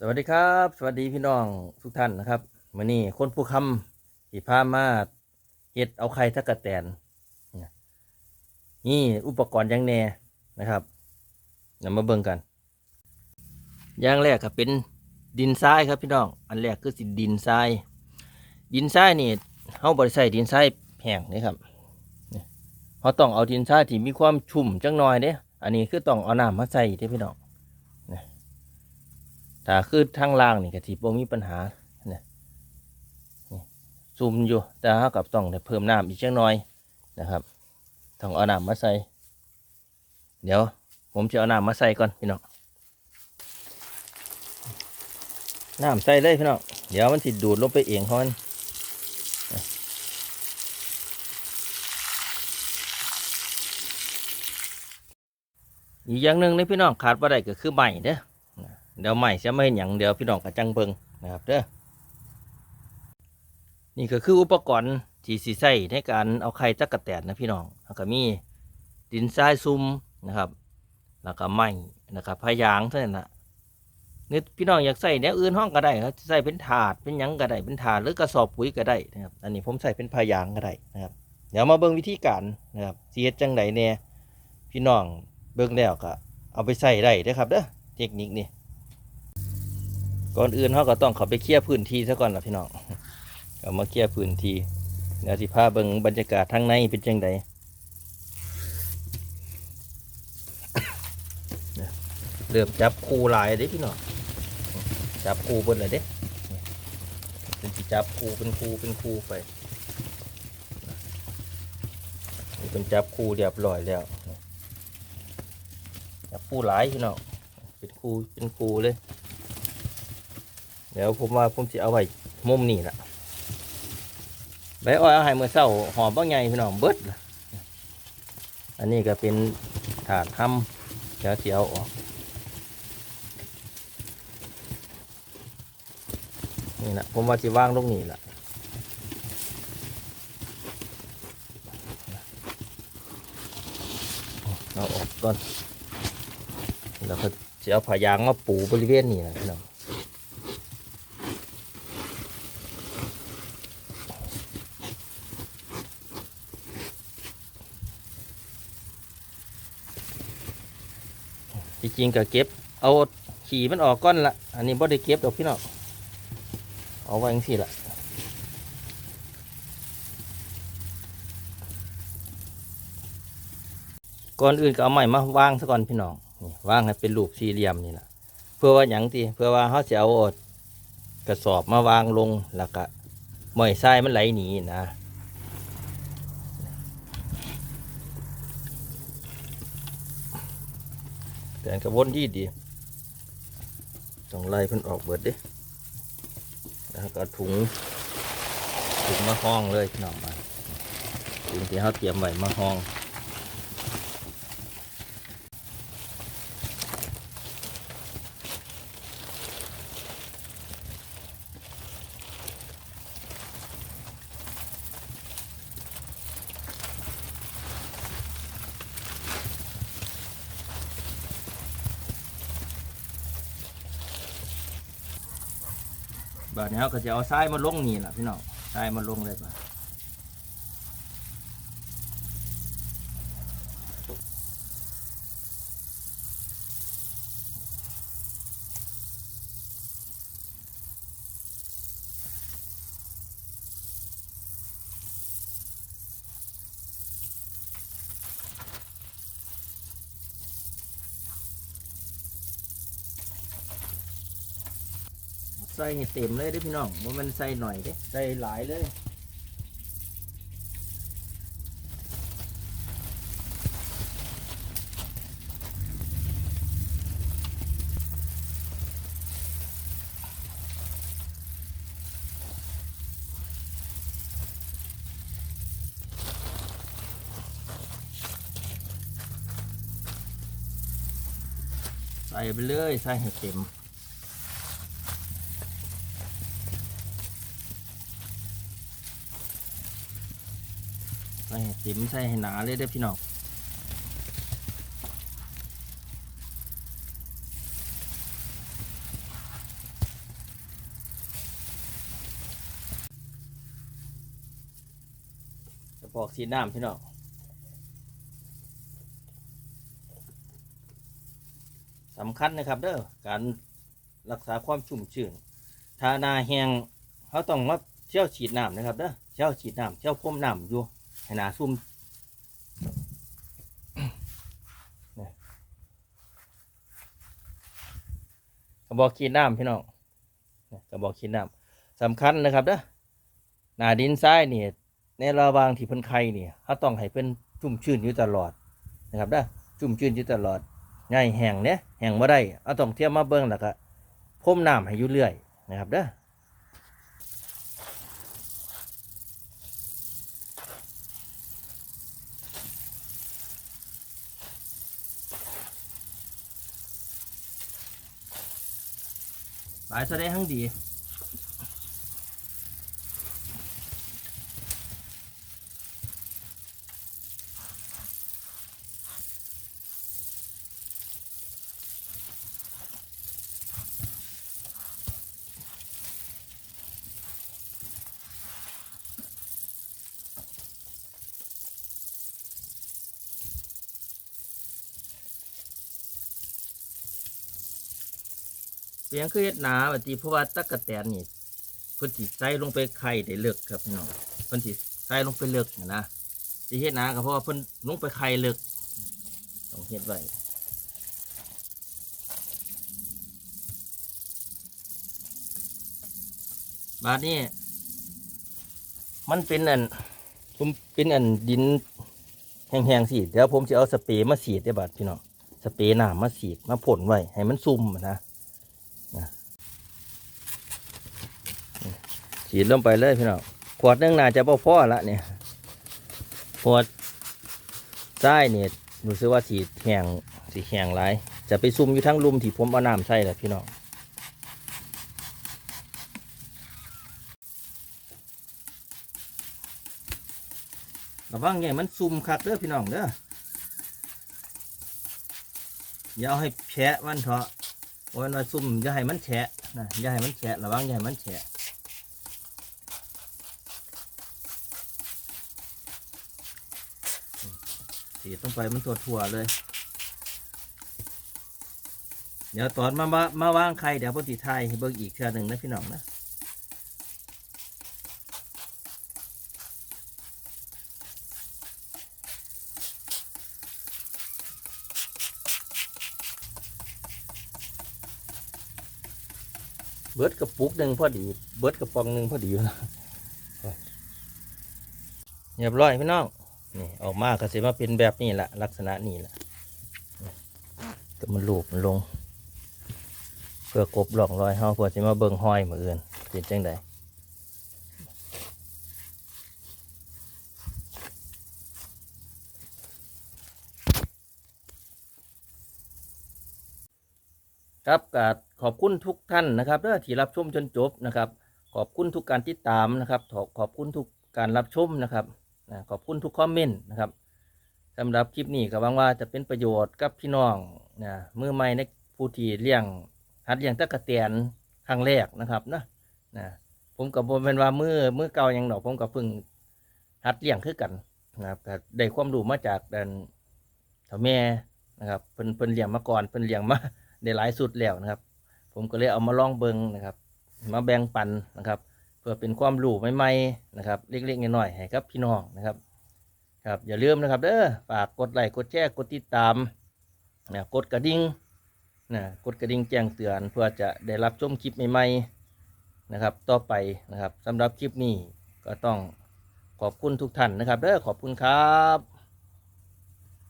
สวัสดีครับ สวัสดีพี่น้องทุกท่านนะครับมื่อนี้คนผู้คำที่พามาเฮ็ดเอาไข่ทักกะแตนนี่ยนี่อุปกรณ์ยังแน่นะครับเดี๋ยวมาเบิ่งกันอย่างแรกก็เป็นดินทรายครับพี่น้อง อันแรกคือสิดินทราย ดินทรายนี่เฮาบ่ได้ใส่ดินทรายแห้งนี่ครับเฮาต้องเอาดินทรายที่มีความชุ่มจังหน่อยเด้อันนี้คือต้องเอาน้ำมาใส่เด้พี่น้อง ถ้าคือทางล่างนี่ก็สิบ่มีปัญหาเนี่ยซุ่มอยู่ แต่เฮากับต้องเพิ่มน้ำอีกจักหน่อยนะครับ ต้องเอาน้ำมาใส่ เดี๋ยว ผมจะเอาน้ำมาใส่ก่อนพี่น้อง น้ำใส่เลยพี่น้อง เดี๋ยวมันสิดูดลงไปเองของมันอีกอย่างหนึ่งนี่พี่น้องขาดบ่าได้ก็คือใหม่เด้อ เดี๋ยวใหม่จะไม่เห็นอย่างเดียวพี่น้องกระจังเบิงนะครับเด้อนี่ก็คืออุปกรณ์ที่สีใส่ในการเอาไข่จักระแตนนะพี่น้องแล้วก็มีดินทรายซุ่มนะครับ แล้วก็ไม้นะครับพายางเท่านั้นนะนี่พี่น้องอยากใส่แนวอื่นห้องก็ได้ครับใส่เป็นถาดเป็นยังก็ได้เป็นถาดหรือกระสอบปุ๋ยก็ได้นะครับ อันนี้ผมใส่เป็นพายางก็ได้นะครับ เดี๋ยวมาเบิ่งวิธีการนะครับเสีเฮ็ดจังไดเนี่ยพี่น้องเบิ่งแล้วก็เอาไปใส่ได้เด้อครับเด้อเทคนิคนี้ ก่อนอื่นเขาก็ต้องเขาไปเคลียร์พื้นที่ซะก่อนล่ะพี่น้องเอามาเคลียร์พื้นที่เดี๋ยวสิพาเบิ่งบรรยากาศทางในเป็นจังไดเนี่ยเริ่มจับคู่หลายเด้พี่น้องจับคู่เบิ่นเลยเด้เป็นจับคู่เป็นคู่เป็นคู่ไปเป็นจับคู่เรียบร้อยแล้วจับคู่หลายพี่น้องเป็นคู่เป็นคู่เลย เดี๋ยวผมว่าผมจะเอาไว้มุมนี่แหละใบอ้อยเอาให้เมื่อเช้าหอมบางไงพี่น้องเบิดล่ะอันนี้ก็เป็นถาดทำเดี๋ยวจะเอาออกนี่นะผมว่าจะว่างตรงนี้แหละเอาออกก่อนแล้วก็จะเอาผ้ายางมาปูบริเวณนี้นะพี่น้อง ที่จริงก็เก็บ เอาขี่มันออกก้อนละอันนี้บ่ได้เก็บดอกพี่น้องเอาไว้จังซี่ละก่อนอื่นก็เอาไม้มาวางซะก่อนพี่น้องนี่วางให้เป็นรูปสี่เหลี่ยมนี่แหละเพื่อว่าอย่างทีเพื่อว่าเขาจะเอาอดกระสอบมาวางลงแล้วก็หม่อยทรายมันไหลหนีนะ แต่กระวนดีดีต้องไล่เพิ่นออกเบิดดิแล้วก็ถุงถุงมาห้องเลยพี่น้องมาถุงที่เขาเตรียมไว้มาห้อง บาดนี้เขาก็จะเอาทรายมาลงนี่แหละพี่น้องทรายมาลงเลยป่ะ ใส่เต็มเลยเด้อพี่น้องว่ามันใส่หน่อยเด้ใส่หลายเลยใส่ไปเลยใส่ให้เต็ม ส่เต็มใส่ให้หนาเลยเด้อพี่น้องจะบอกสีน้ำพี่น้องสำคัญนะครับเด้อการรักษาความชุ่มชื้นทานาแหงเขาต้องมาเช่าฉีดน้ำนะครับเด้อเช่าฉีดน้ำเช่าพ่มน้ำอยู่ ให้หนาซุ่มกระบอกขีดน้ำพี่น้องกระบอกขีดน้ำสำคัญนะครับเด้อหนาดินทรายนี่ในระหว่างที่เพิ่นไข่นี่เขาต้องให้เป็นชุ่มชื้นอยู่ตลอดนะครับเด้อชุ่มชื้นอยู่ตลอดง่ายแห้งเนี่ยแห้งบ่ได้เอาต้องเทียมมาเบิ่งแล้วก็พ่มน้ำให้อยู่เรื่อยนะครับเด้อายแสดงทั้งดี เปียงคือเฮ็ดหนาบัดนี้เพราะว่าตะกะแตนนี่เพิ่นสิใส่ลงไปไข่ได้เลิกครับพี่น้องเพิ่นสิใส่ลงไปเลิกนะสิเฮ็ดหนาก็เพราะว่าเพิ่นลงไปไข่เลิกต้องเฮ็ดไว้บาดนี้มันเป็นอันผมเป็นอันดินแห้งๆสิเดี๋ยวผมจะเอาสเปรย์มาฉีดได้บาดพี่น้องสเปรย์น้ำมาฉีดมาพ่นไว้ให้มันซุ่มนะ ฉีดลงไปเลยพี่น้องขวดนึงน่าจะพอพอละเนี่ยขวดใต้เนี่ยรู้สึกว่าสีแห้งสีแห้งหลาย จะไปซุ่มอยู่ทั้งลุมที่ผมเอาน้ำใส่แหละพี่น้องระวังไงมันซุ่มคักเด้อพี่น้องเด้ออย่าเอาให้แฉะมันเถอะวันว่าซุ่มอย่าให้มันแฉะนะอย่าให้มันแฉะระวังอย่าให้มันแฉะ สีดลงไปมันตัวถั่วๆเลย เดี๋ยวตอนมามามาวางไข่เดี๋ยวพอดีไทยให้เบิ่งอีกเทื่อหนึ่งนะพี่น้องนะเบิดกระปุกหนึ่งพอดี เบิดกระปองหนึ่งพอดีนะเรียบร้อยพี่น้อง นี่ออกมาก็สิมาเป็นแบบนี้แหละลักษณะนี้แหละก็มันลูบมันลง เพื่อกบหลอกรอยเฮาเพื่อสิมาเบิ่งห้อยมืออื่นเป็นจังใดครับกาขอบคุณทุกท่านนะครับเด้อที่รับชมจนจบนะครับ ขอบคุณทุกการติดตามนะครับขอขอบคุณทุกการรับชมนะครับ นะขอบคุณทุกคอมเมนต์นะครับสำหรับคลิปนี้ก็หวังว่าจะเป็นประโยชน์กับพี่น้องนะมือใหม่ในผู้ที่เลี้ยงหัดเลี้ยงตะกะเตียนครั้งแรกนะครับนะนะผมกับผมเป็นว่ามือมือเก่ายังดอกผมกับพิ่งหัดเลี้ยงคือกันนะครับได้ความรู้มาจากดันเถ่าแม่นะครับเพิ่นเพิ่นเลี้ยงมาก่อนเพิ่นเลี้ยงมาได้หลายสุดแล้วนะครับ ผมก็เลยเอามาลองเบิงนะครับ มาแบ่งปันนะครับ พื่อเป็นความรู้ใหม่ๆนะครับเล็กๆน้อยๆให้กับพี่น้องนะครับครับอย่าลืมนะครับเด้อฝากกดไลค์กดแชร์กดติดตามนะกดกระดิ่งนะกดกระดิ่งแจ้งเตือนเพื่อจะได้รับชมคลิปใหม่ๆนะครับ ต่อไปนะครับสำหรับคลิปนี้ก็ต้องขอบคุณทุกท่านนะครับเด้อขอบคุณครับ